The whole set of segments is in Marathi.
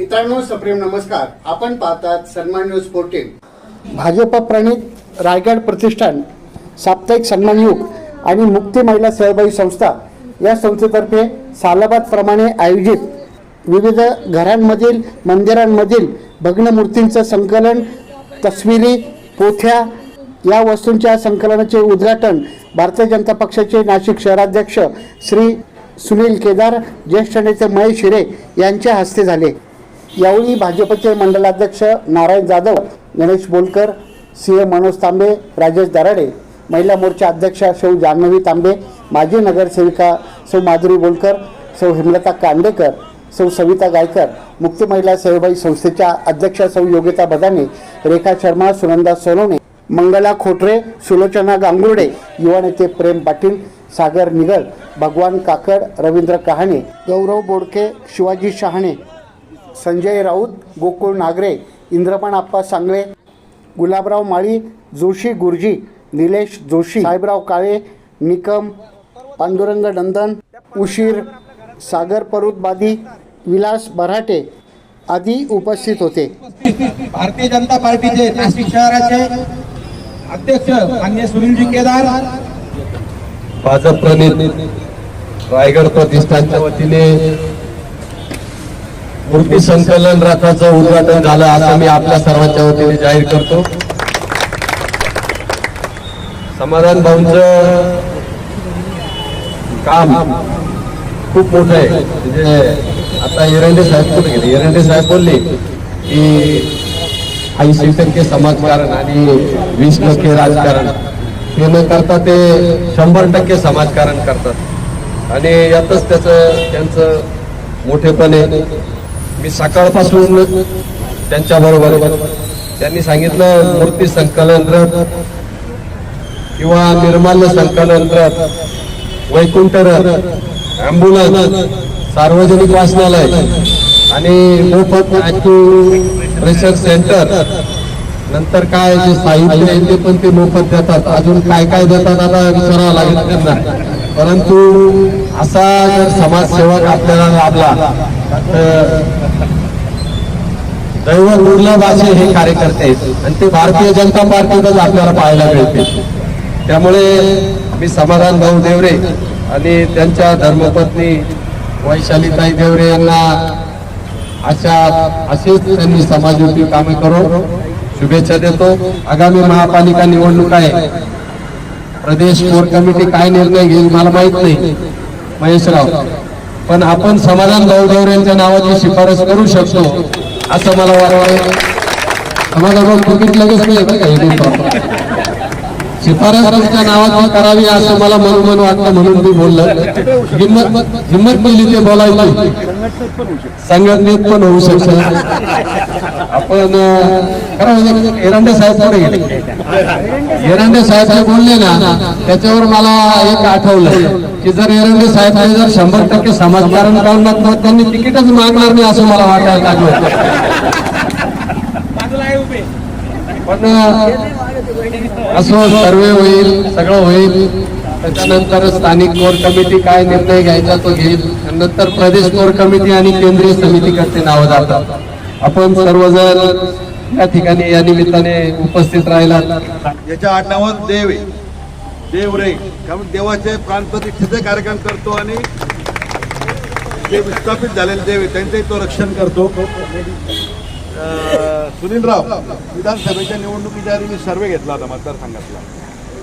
मित्रांनो सप्रेम नमस्कार. आपण पाहतात सन्मान न्यूज फोर्टीन भाजप प्रणित रायगड प्रतिष्ठान साप्ताहिक सन्मानयुग आणि मुक्ती महिला सहभागी संस्था या संस्थेतर्फे सालाबादप्रमाणे आयोजित विविध घरांमधील मंदिरांमधील भग्न मूर्तींचं संकलन तस्विरी पोथ्या या वस्तूंच्या संकलनाचे उद्घाटन भारतीय जनता पक्षाचे नाशिक शहराध्यक्ष श्री सुनील केदार ज्येष्ठ नेते महेश हिरे यांच्या हस्ते झाले. यावेळी भाजपचे मंडलाध्यक्ष नारायण जाधव गणेश बोलकर सी ए मनोज तांबे राजेश दराडे महिला मोर्चा अध्यक्षा सौ जान्हवी तांबे माजी नगरसेविका सौ माधुरी बोलकर सौ हेमलता कांडेकर सौ सविता गायकर मुक्ती महिला सेवाभावी संस्थेच्या अध्यक्षा सौ योगिता बदाने रेखा शर्मा सुनंदा सोनवणे मंगला खोटरे सुलोचना गांगुर्डे युवा नेते प्रेम पाटील सागर निगळ भगवान काकड रवींद्र कहाणे गौरव बोडके शिवाजी शहाणे संजय राऊत गोकुळ नागरे इंद्रपाण आप्पा सांगळे गुलाबराव माळी जोशी गुरुजी निलेश जोशी साहेबराव काळे निकम पांडुरंग नंदन उशीर सागर परुतबादी विलास बराटे आदी उपस्थित होते. भारतीय जनता पार्टीचे नाशिक शहराचे अध्यक्ष मान्य सुनीलजी केदार भाजप प्रणित रायगड प्रतिष्ठानच्या वतीने मूर्ती संकलन रथाचं उद्घाटन झालं असं मी आपल्या सर्वांच्या वतीने जाहीर करतो. समाधान भाऊंच काम खूप मोठं आहे. म्हणजे आता एरंडे साहेब कुठे गेले? एरंडे साहेब बोलले की ऐंशी टक्के समाजकारण आणि वीस टक्के राजकारण. हे न करता ते शंभर टक्के समाजकारण करतात. आणि यातच त्याचं त्यांचं मोठेपण आहे. मी सकाळपासून त्यांच्या बरोबर त्यांनी सांगितलं मूर्ती संकलन रथ किंवा निर्माल्य संकलन रथ वैकुंठ रथ अँब्युलन्स सार्वजनिक वाचनालय आणि मोफत प्रेशर सेंटर. नंतर काय जे साहित्य आहे ते पण ते मोफत देतात. अजून काय काय देतात आता विचारावं लागेल त्यांना. परंतु असा जर समाजसेवक आपल्याला लाभला तर दैव दुर्लभ असे हे कार्यकर्ते आहेत आणि ते भारतीय जनता पार्टीतच आपल्याला पाहायला मिळते त्यामुळे मी समाधान भाऊ देवरे आणि त्यांच्या धर्मपत्नी वैशालीताई देवरे यांना अशा असेच त्यांनी समाजयोगी कामे करून शुभेच्छा देतो. आगामी महापालिका निवडणूक आहे. प्रदेश कोर कमिटी काय निर्णय घेईल मला माहीत नाही. महेशराव. पण आपण समाधान भाऊ यांच्या नावाची शिफारस करू शकतो असं मला वाटतं समाधान भाऊ तिकीट लगेच नाही शिफारसच्या का नावाची करावी असं मला मन मन वाटतं म्हणून मी बोललं. हिंमत हिंमत केली ते बोलायला संघटनेत पण होऊ शकतं. आपण अं, खरं एरंडे साहेब पुढे गेले. एरंडे साहेब जे बोलले ना त्याच्यावर मला एक आठवलं की जर एरंडे साहेब हे जर शंभर टक्के समाजकारण करणार तर त्यांनी तिकीटच मागणार नाही असं मला वाटायला लागलं. पण असं सर्वे होईल सगळं होईल. त्याच्यानंतर स्थानिक कोर कमिटी काय निर्णय घ्यायचा तो घेईल. नंतर प्रदेश कोर कमिटी आणि केंद्रीय समितीकडचे नावं जातात. आपण सर्वजण या ठिकाणी या निमित्ताने उपस्थित राहिला. याच्या आडनावात देव आहे. देव रे. कारण देवाचे प्राणप्रतिष्ठेचे कार्यक्रम करतो आणि जे विस्थापित झालेले देव आहे त्यांचंही तो रक्षण करतो. सुनीलराव विधानसभेच्या निवडणुकीच्या आधी मी सर्वे घेतला होता मतदारसंघातला.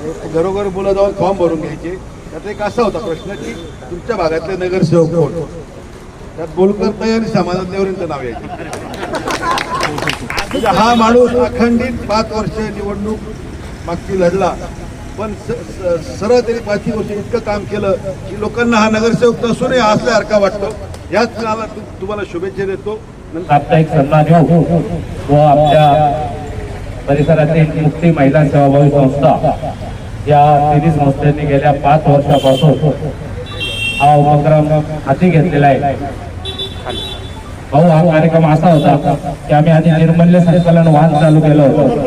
आणि घरोघर बोला जाऊन फॉर्म भरून घ्यायचे. त्यात एक असा होता प्रश्न की तुमच्या भागातले नगरसेवक कोण? त्यात बोलकर तयारी आणि समाधान देवरेंचं नाव यायचं. म्हणजे हा माणूस अखंडित पाच वर्ष निवडणूक मागची लढला. पण सरळ त्यांनी पाच वर्ष इतकं काम केलं की लोकांना हा नगरसेवक नसूनही असल्यासारखा वाटतो. याच काळाला तुम्हाला शुभेच्छा देतो. आपला साप्ताहिक सन्मान हो, हो. घेऊ व आपल्या परिसरातील मुक्ती महिला सेवाभावी संस्था या तिन्ही संस्थेने गेल्या पाच वर्षापासून हा उपक्रम हाती घेतलेला आहे. भाऊ हा कार्यक्रम असा होता की आम्ही आधी निर्मल्य संकलन वाहन चालू केलं होतं.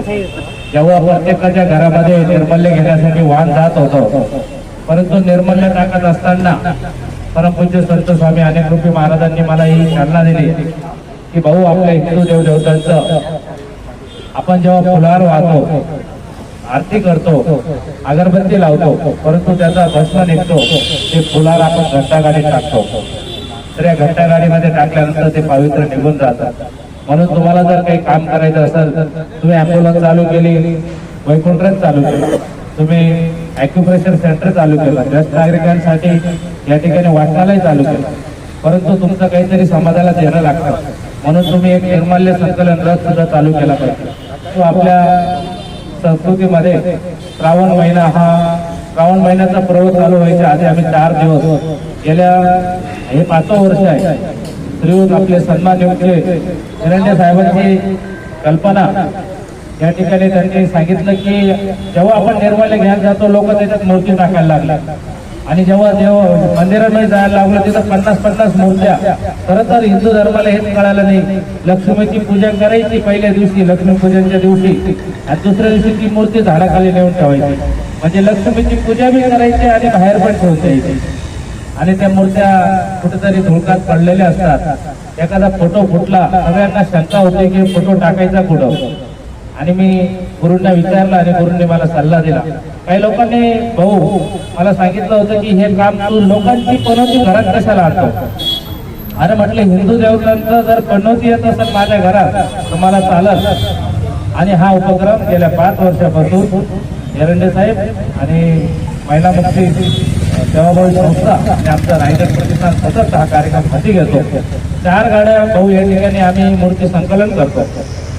जेव्हा प्रत्येकाच्या घरामध्ये निर्मल्य घेण्यासाठी वाहन जात होतं. परंतु निर्मल्य टाकत असताना परमपूज्य संत स्वामी अनेक रूपी महाराजांनी मला ही चालना दिली की भाऊ आपल्या हिंदू देवदेवतांचं आपण जेव्हा फुलार वाहतो आरती करतो अगरबत्ती लावतो परंतु त्याचा भस्म निघतो ते फुलार आपण घंटागाडीत टाकतो. तर या घंटागाडीमध्ये टाकल्यानंतर ते पावित्र्य निघून जातात. म्हणून तुम्हाला जर काही काम करायचं असेल तुम्ही अँब्युलन्स चालू केली वैकुंठच चालू केलं तुम्ही ॲक्युप्रेशर सेंटर चालू केलं ज्येष्ठ नागरिकांसाठी या ठिकाणी वाटणालाही चालू केलं परंतु तुमचं काहीतरी समाजाला देणं लागतं. म्हणून तुम्ही एक निर्माल्य संकलन रथ सुद्धा चालू केला पाहिजे. तो आपल्या संस्कृतीमध्ये श्रावण महिना हा श्रावण महिन्याचा पर्व चालू व्हायच्या आधी आम्ही चार दिवस गेल्या हे पाचवं वर्ष आहे. श्रीयुत आपले सन्मान योग्य हिरण्य साहेबांची कल्पना. या ठिकाणी त्यांनी सांगितलं की जेव्हा आपण निर्माल्य घ्यायला जातो लोक त्याच्यात मूर्ती टाकायला लागल्या आणि जेव्हा देव मंदिरामध्ये जायला लागलो तिथं पन्नास पन्नास मूर्त्या. खरं तर हिंदू धर्माला हेच कळालं नाही. लक्ष्मीची पूजा करायची पहिल्या दिवशी लक्ष्मीपूजनच्या दिवशी. आणि दुसऱ्या दिवशी ती मूर्ती झाडाखाली नेऊन ठेवायची. म्हणजे लक्ष्मीची पूजा बी करायची आणि बाहेर पण ठेवता यायची आणि त्या मूर्त्या कुठेतरी धुळकात पडलेल्या असतात. एखादा फोटो फुटला सगळ्यांना शंका होते की फोटो टाकायचा कुठं? आणि मी गुरुंना विचारलं आणि गुरुंनी मला सल्ला दिला. काही लोकांनी भाऊ मला सांगितलं होतं की हे काम तू लोकांची पनोती घरात कशाला आणतो? अरे म्हटलं हिंदू देवतांचं जर पनोती येत असेल माझ्या घरात तर मला चालत आणि हा उपक्रम गेल्या पाच वर्षापासून एरंडे साहेब आणि महिला मुक्ती सेवाभावी संस्था आणि आमचा रायगड प्रतिष्ठान सतत हा कार्यक्रम हाती घेतो. चार गाड्या भाऊ या ठिकाणी आम्ही मूर्ती संकलन करतो.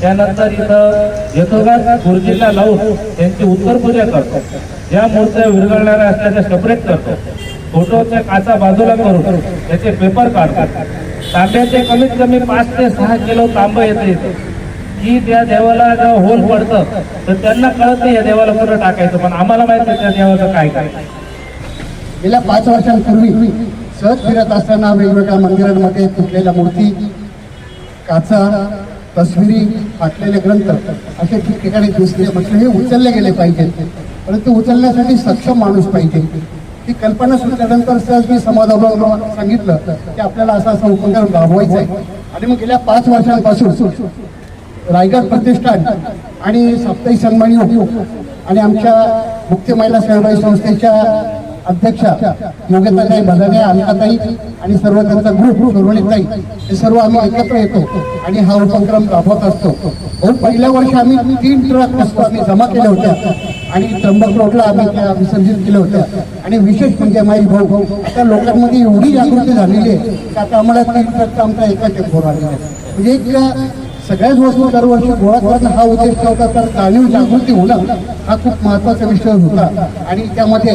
त्यानंतर इथं यथोगात गुरुजींना लावून त्यांची उत्तर पूजा करतो. या मूर्त्या विरघळणाऱ्या असल्याच्या सेपरेट करतो. फोटोच्या काचा बाजूला करून त्याचे पेपर काढतात तांब्याचे कमीत कमी पाच ते सहा किलो तांब येते. की त्या देवाला जेव्हा होल पडतं तर त्यांना कळत नाही या देवाला कुठं टाकायचं पण आम्हाला माहिती आहे त्या देवाचं काय काय. गेल्या पाच वर्षांपूर्वी सहज फिरत असताना वेगवेगळ्या मंदिरांमध्ये तुटलेल्या मूर्ती काचा तस्विरी फाटलेले ग्रंथ असे ठिकठिकाणी दिसले. म्हटलं हे उचलले गेले पाहिजेत परंतु उचलण्यासाठी सक्षम माणूस पाहिजे. ती कल्पना सुचल्यानंतर सहज मी समाजाबरोबर सांगितलं की आपल्याला असा असा उपक्रम राबवायचा आहे. आणि मग गेल्या पाच वर्षांपासून रायगड प्रतिष्ठान आणि साप्ताहिक सन्मानी आणि आमच्या मुख्य महिला सहभागी संस्थेच्या अध्यक्षा योग्यताताई भदाने अलकाताई आणि सर्व त्यांचा ग्रुप नाही हे सर्व आम्ही एकत्र येतो. आणि हा उपक्रम राबवत असतो. भाऊ पहिल्या वर्षी आम्ही तीन ट्रक वस्तू आम्ही जमा केल्या होत्या. आणि त्र्यंबक रोडला आम्ही त्या विसर्जित केल्या होत्या. आणि विशेष म्हणजे माई भाऊ भाऊ त्या लोकांमध्ये एवढी जागृती झालेली आहे की आता आम्हाला तीन ट्रकचा आमचा एका टेम्पोर आलेला आहे म्हणजे एक सगळ्याच वस्तू दरवर्षी गोळा करणं हा उद्देश नव्हता तर जाणीव जागृती होणं हा खूप महत्त्वाचा विषय होता. आणि त्यामध्ये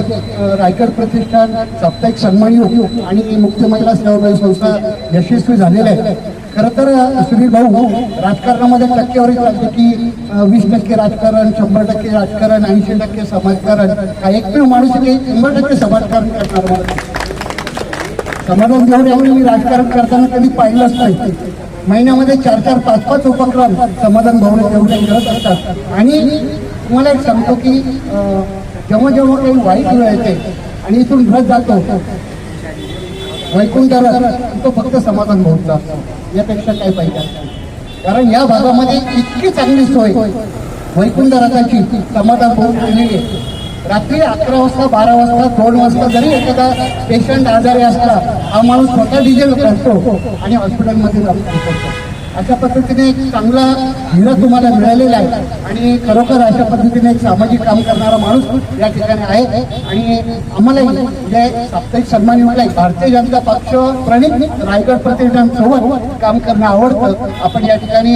रायगड प्रतिष्ठान साप्ताहिक सन्मान योग आणि मुख्य महिला सेवाभावी संस्था यशस्वी झालेल्या आहेत. खरं तर सुनील भाऊ राजकारणामध्ये टक्केवारी चालते की वीस टक्के राजकारण शंभर टक्के राजकारण ऐंशी टक्के समाजकारण हा एकमेव माणूस आहे शंभर टक्के समाजकारण करणार समाजात समाधान घेऊन एवढे मी राजकारण करताना कधी पाहिलंच नाही. महिन्यामध्ये चार चार पाच पाच उपक्रम समाधान भवन एवढे करत असतात. आणि तुम्हाला एक सांगतो की जेव्हा जेव्हा काही वाईट वेळ येते आणि इथून रथ जातो वैकुंठ तो फक्त समाधान भवनचा असतो. यापेक्षा काय पाहिजे कारण या भागामध्ये इतकी चांगली सोय वैकुंठ रथाची समाधान भवन केलेली आहे. रात्री अकरा वाजता बारा वाजता दोन वाजता जरी एखादा पेशंट आजारी असला हा माणूस स्वतः डिझेल करतो आणि हॉस्पिटलमध्ये जाऊन करतो. अशा पद्धतीने एक चांगला हिरा तुम्हाला मिळालेला आहे. आणि खरोखर अशा पद्धतीने एक सामाजिक काम करणारा माणूस या ठिकाणी आहे. आणि आम्हालाही म्हणजे साप्ताहिक सन्मान मिळाला भारतीय जनता पक्ष प्रणित रायगड प्रतिष्ठान काम करणं आवडतं. आपण या ठिकाणी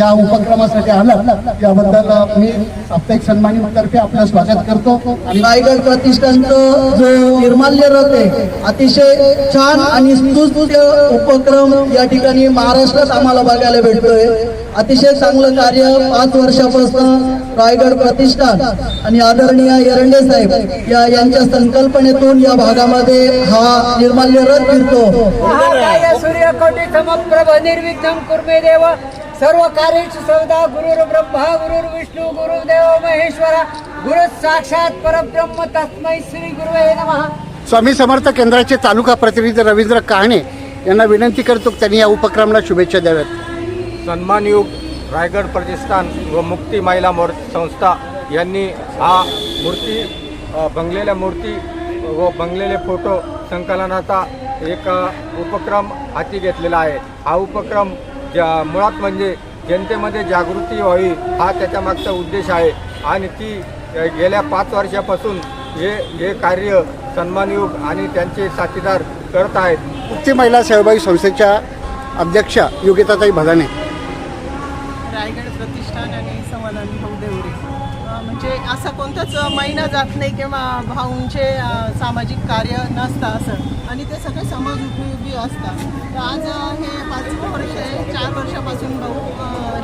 या उपक्रमासाठी आलं याबद्दल मी साप्ताहिक सन्मानी तर्फे आपलं स्वागत करतो. आणि रायगड प्रतिष्ठानचं जो निर्माल्य रथ आहे अतिशय छान आणि उपक्रम या ठिकाणी महाराष्ट्र महाराष्ट्रात आम्हाला बघायला भेटतोय. अतिशय चांगलं कार्य पाच वर्षापासून रायगड प्रतिष्ठान आणि आदरणीय एरंडे साहेब या यांच्या संकल्पनेतून या भागामध्ये हा निर्माल्य रथ फिरतो. सूर्यकोटि समप्रभ निर्विघ्नं कुर्मे देव. सर्व कार्येषु सर्वदा गुरुर् ब्रह्मा गुरुर् विष्णू गुरुदेव महेश्वरा. गुरु साक्षात परब्रह्म तस्मै श्री गुरुवे नमः. स्वामी समर्थ केंद्राचे तालुका प्रतिनिधी रवींद्र काहणे यांना विनंती करतो की त्यांनी या उपक्रमाला शुभेच्छा द्याव्यात. सन्मानयुग रायगड प्रतिष्ठान व मुक्ती महिला मोर संस्था यांनी हा मूर्ती अ, बंगलेल्या मूर्ती व बंगलेले फोटो संकलनाचा एक अ, उपक्रम हाती घेतलेला आहे. हा उपक्रम ज्या मुळात म्हणजे जनतेमध्ये जागृती व्हावी हा त्याच्यामागचा उद्देश आहे. आणि ती अ, गेल्या पाच वर्षापासून हे हे कार्य सन्मानयुग आणि त्यांचे साथीदार करत आहेत मुक्ती महिला सेवाभावी संस्थेच्या अध्यक्षा योगिताताई भदाने. रायगड प्रतिष्ठान आणि समाधान म्हणजे असा कोणताच महिना जात नाही किंवा भाऊंचे सामाजिक कार्य नसतं असं. आणि ते सगळे समाज उपयोगी असतात. तर आज हे पाचवं वर्ष आहे. चार वर्षापासून भाऊ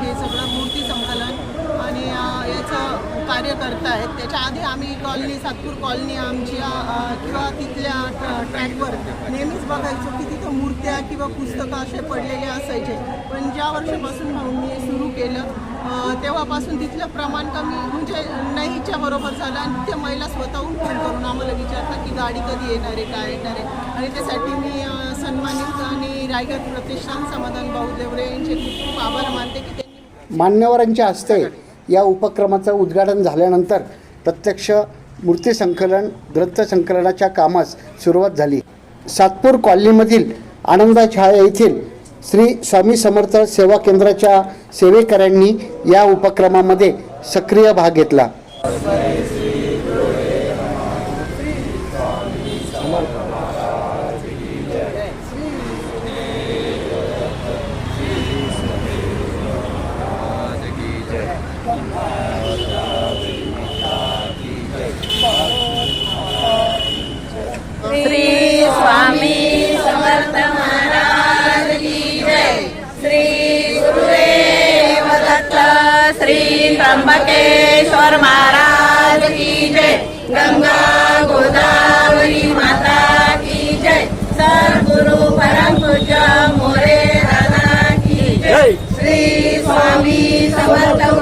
हे सगळं मूर्ती संकलन आणि याचं कार्य करतायत. त्याच्या आधी आम्ही कॉलनी सातपूर कॉलनी आमच्या किंवा तिथल्या ट्रॅकवर नेहमीच बघायचो की मूर्त्या किंवा पुस्तकं असे पडलेले असायचे. पण ज्या वर्षापासून मी सुरू केलं तेव्हापासून तिथलं प्रमाण कमी म्हणजे नाहीच्या बरोबर झालं आणि त्या महिला स्वतःहून फोन करून आम्हाला विचारतात की गाडी कधी येणार आहे काय येणार आहे? आणि त्यासाठी मी सन्मानित आणि रायगड प्रतिष्ठान समाधान भाऊ देवरे यांचे खूप खूप आभार मानते की त्यांनी मान्यवरांच्या हस्ते या उपक्रमाचं उद्घाटन झाल्यानंतर प्रत्यक्ष मूर्ती संकलन ग्रंथ संकलनाच्या कामास सुरुवात झाली. सातपूर कॉलनीमधील आनंदा छाया येथील श्री स्वामी समर्थ सेवा केंद्राच्या सेवेकऱ्यांनी या उपक्रमामध्ये सक्रिय भाग घेतला. त्र्यंबकेश्वर महाराज की जय. गंगा गोदावरी माता की जय. सद्गुरु परम पूज्य मोरे दादा की जय. श्री स्वामी समर्थ